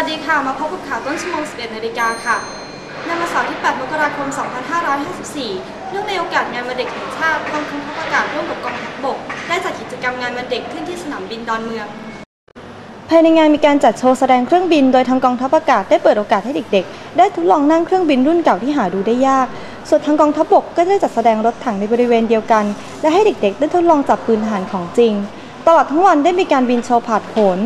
วัสดีค่ะ มาพบกับข่าวต้นชั่วโมง 11 นาฬิกาค่ะในวันเสาร์ที่ 8 มกราคม 2554 เนื่องในโอกาสงานวันเด็กแห่งชาติกองทัพอากาศร่วมกับกองทัพบก ได้จัดกิจกรรมงานวันเด็กขึ้นที่สนามบินดอนเมือง ภายในงานมีการจัดโชว์แสดงเครื่องบิน โดยทางกองทัพอากาศได้เปิดโอกาสให้เด็กๆ ได้ทดลองนั่งเครื่องบินรุ่นเก่าที่หาดูได้ยาก ส่วนทางกองทัพบกก็ได้จัดแสดงรถถังในบริเวณเดียวกัน และให้เด็กๆ ได้ทดลองจับปืนทหารของจริง ตลอดทั้งวันได้มีการบินโชว์ผาดโผน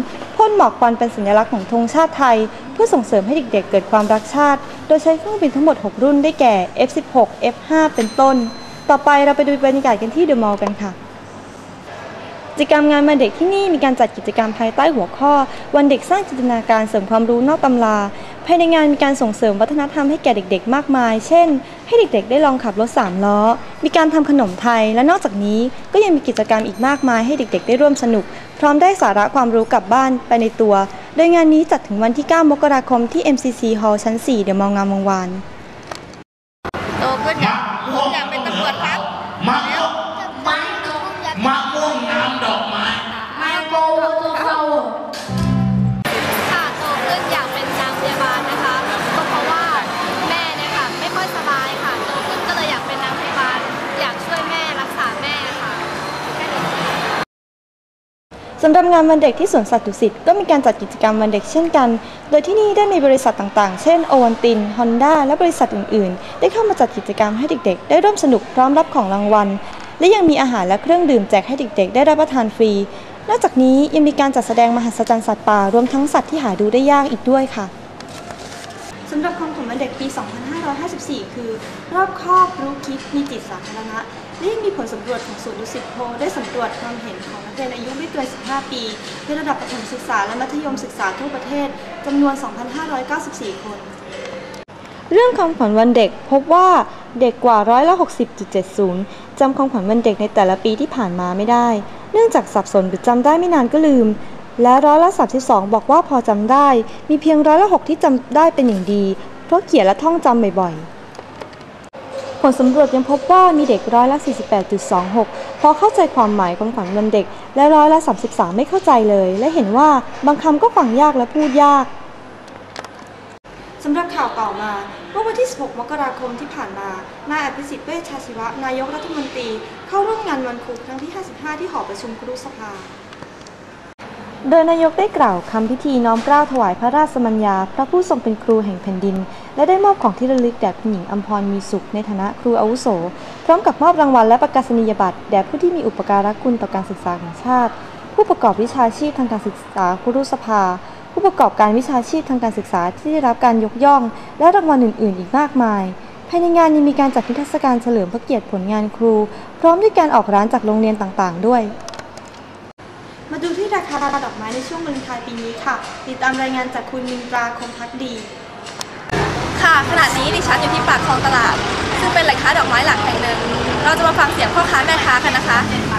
พ่นหมอกควันเป็นสัญลักษณ์ของธงชาติไทย เพื่อส่งเสริมให้เด็กๆ เกิดความรักชาติ โดยใช้เครื่องบินทั้งหมด 6 รุ่นได้แก่ F16 F5 เป็นต้น ต่อไปเราไปดูบรรยากาศกันที่เดอะมอลล์กันค่ะ จกรรมงานวันเด็กที่นี่มีการจัดกิจกรรมภายใต้หัวข้อ วันเด็กสร้างจินตนาการเสริมความรู้นอกตำรา ภายในงานมีการส่งเสริมวัฒนธรรมให้แก่เด็กๆ มากมาย เช่น ให้เด็กๆ ได้ลองขับรถสามล้อ มีการทำขนมไทย และนอกจากนี้ก็ยังมีกิจกรรมอีกมากมายให้เด็กๆ ได้ร่วมสนุก พร้อมได้สาระความรู้กลับบ้านไปในตัว โดยงานนี้จัดถึงวันที่ 9 มกราคมที่ MCC Hall ชั้น 4 เดอะมอลล์งามวงวานโตขึ้นอยากผมอยากเป็นตำรวจครับ มะม่วงมะม่วงน้ำดอกไม้ค่ะโตขึ้นอยากเป็นนางพยาบาลนะคะ ก็เพราะว่าแม่เนี่ยค่ะไม่ค่อยสบายค่ะโตขึ้นก็เลยอยากเป็นนางพยาบาล อยากช่วยแม่รักษาแม่ค่ะสำหรับงานวันเด็กที่สวนสัตว์ดุสิตก็มีการจัดกิจกรรมวันเด็กเช่นกัน โดยที่นี่ได้มีบริษัทต่างๆ เช่นโอวันตินฮอนด้าและบริษัทอื่นๆ ได้เข้ามาจัดกิจกรรมให้เด็กๆ ได้ร่วมสนุกพร้อมรับของรางวัล และยังมีอาหารและเครื่องดื่มแจกให้เด็กๆ ได้รับประทานฟรี นอกจากนี้ยังมีการจัดแสดงมหัศจรรย์สัตว์ป่ารวมทั้งสัตว์ที่หาดูได้ยากอีกด้วยค่ะสำหรับคำของวันเด็กปี 2554 คือ รอบครอบรู้คิดมีจิตสาธารณะและยังมีผลสำรวจของศูนย์ดุสิตโพลได้สำรวจความเห็นของนักเรียนอายุไม่เกิน 15 ปีในระดับประถมศึกษาและมัธยมศึกษาทั่วประเทศจำนวน 2,594 คน เรื่องคำขวัญวันเด็กพบว่า เด็กกว่าร้อยละ60.70 จำคำขวัญวันเด็กในแต่ละปีที่ผ่านมาไม่ได้ เนื่องจากสับสนหรือจำได้ไม่นานก็ลืม และร้อยละ32 บอกว่าพอจำได้ มีเพียงร้อยละ6ที่จำได้เป็นอย่างดี เพราะเขียนและท่องจำบ่อยๆ ผลสำรวจยังพบว่ามีเด็กร้อยละ48.26 พอเข้าใจความหมายของขวัญวันเด็ก และร้อยละ33 ไม่เข้าใจเลย และเห็นว่าบางคำก็ฟังยากและพูดยากำหรับข่าวต่อมาเมื่อวันที่ 16 มกราคมที่ผ่านมา นายอภิสิทธิ์เวชชาชีวะ นายกรัฐมนตรี เข้าร่วมงานวันครูครั้งที่ 55 ที่หอประชุมครุสภา โดยนายกได้กล่าวคำพิธีน้อมเกล้าถวายพระราชสมัญญา พระผู้ทรงเป็นครูแห่งแผ่นดิน และได้มอบของที่ระลึกแด่คุณหญิงอัมพรมีสุขในฐานะครูอาวุโส พร้อมกับมอบรางวัลและประกาศนียบัตรแด่ผู้ที่มีอุปการะคุณต่อการศึกษาของชาติ ผู้ประกอบวิชาชีพทางการศึกษาครุสภา ผู้ประกอบการวิชาชีพทางการศึกษาที่ได้รับการยกย่อง และรางวัลอื่น ๆ อีกมากมาย ภายในงานยังมีการจัดนิทรรศการเฉลิมพระเกียรติผลงานครู พร้อมด้วยการออกร้านจากโรงเรียนต่างๆ ด้วย มาดูที่ราคาดอกไม้ในช่วงวันไทายปีนี้ค่ะ ติดตามรายงานจากคุณมินตราคมพักดี ค่ะขณะนี้ดิฉันอยู่ที่ปากคลองตลาด ซึ่งเป็นแหล่งค้าดอกไม้หลักแห่งหนึ่ง เราจะมาฟังเสียงพ่อค้าแม่ค้ากันนะคะ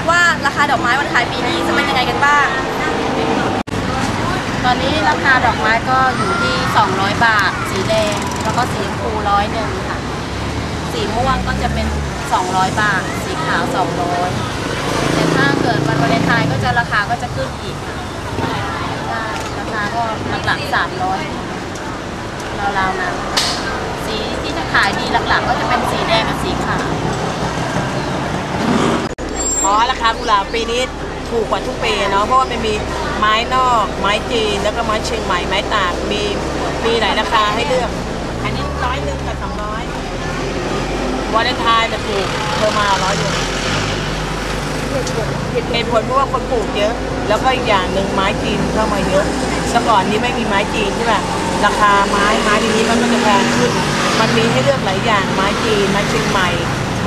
ว่าราคาดอกไม้วันขายปีนี้จะเป็นยังไงกันบ้าง ตอนนี้ราคาดอกไม้ก็อยู่ที่ 200 บาท สีแดงแล้วก็สีชมพูร้อยหนึ่งค่ะ สีม่วงก็จะเป็น 200 บาท สีขาว 200แต่ถ้าเกิดวันวาเลนไทน์ก็จะราคาก็จะขึ้นอีกค่ะได้ราคาก็หลักๆ300ราวๆนั้นสีที่จะขายดีหลักๆ ก็จะเป็นสีแดงกับสีขาวอ๋อราคากุหลาบปีนี้ ถูกกว่าทุกปีเนาะเพราะว่ามันมีไม้นอกไม้จีนแล้วก็ไม้เชียงใหม่ไม้ตากมีมีหลายราคาให้เลือก อันนี้ร้อยหนึ่งกับสองร้อยวาเลนไทน์จะถูกเพิ่มมาร้อยเดียวเหตุผลเพราะว่าคนปลูกเยอะ แล้วก็อีกอย่างหนึ่งไม้จีนเข้ามาเยอะสก่อนนี้ไม่มีไม้จีนใช่ป่ะราคาไม้ไม้ทีนี้มันก็จะแพงขึ้น มันมีให้เลือกหลายอย่างไม้จีนไม้เชียงใหม่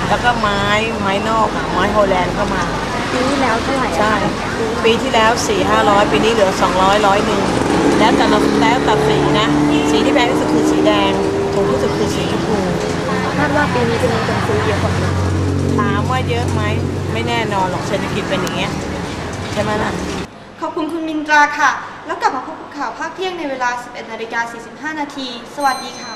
แล้วก็ไม้ไม้นอกไม้โฮแลนด์เข้ามา ปีที่แล้วเท่าไหร่ใช่ ปีที่แล้วสี่ห้าร้อยปีนี้เหลือสองร้อยร้อยหนึ่งแล้วแต่เราแล้วแต่สีนะ สีที่แพงที่สุดคือสีแดงถูกที่สุดคือสีชมพูคาดว่าปีนี้จะมีคนซื้อเยอะกว่าถามว่าเยอะไหมไม่แน่นอนหรอกเศรษฐกิจเป็นอย่างเงี้ยใช่ไหมล่ะ ขอบคุณคุณมินตราค่ะ แล้วกลับมาพบกับข่าวภาคเที่ยงในเวลา 11นาฬิกา45นาทีสวัสดีค่ะ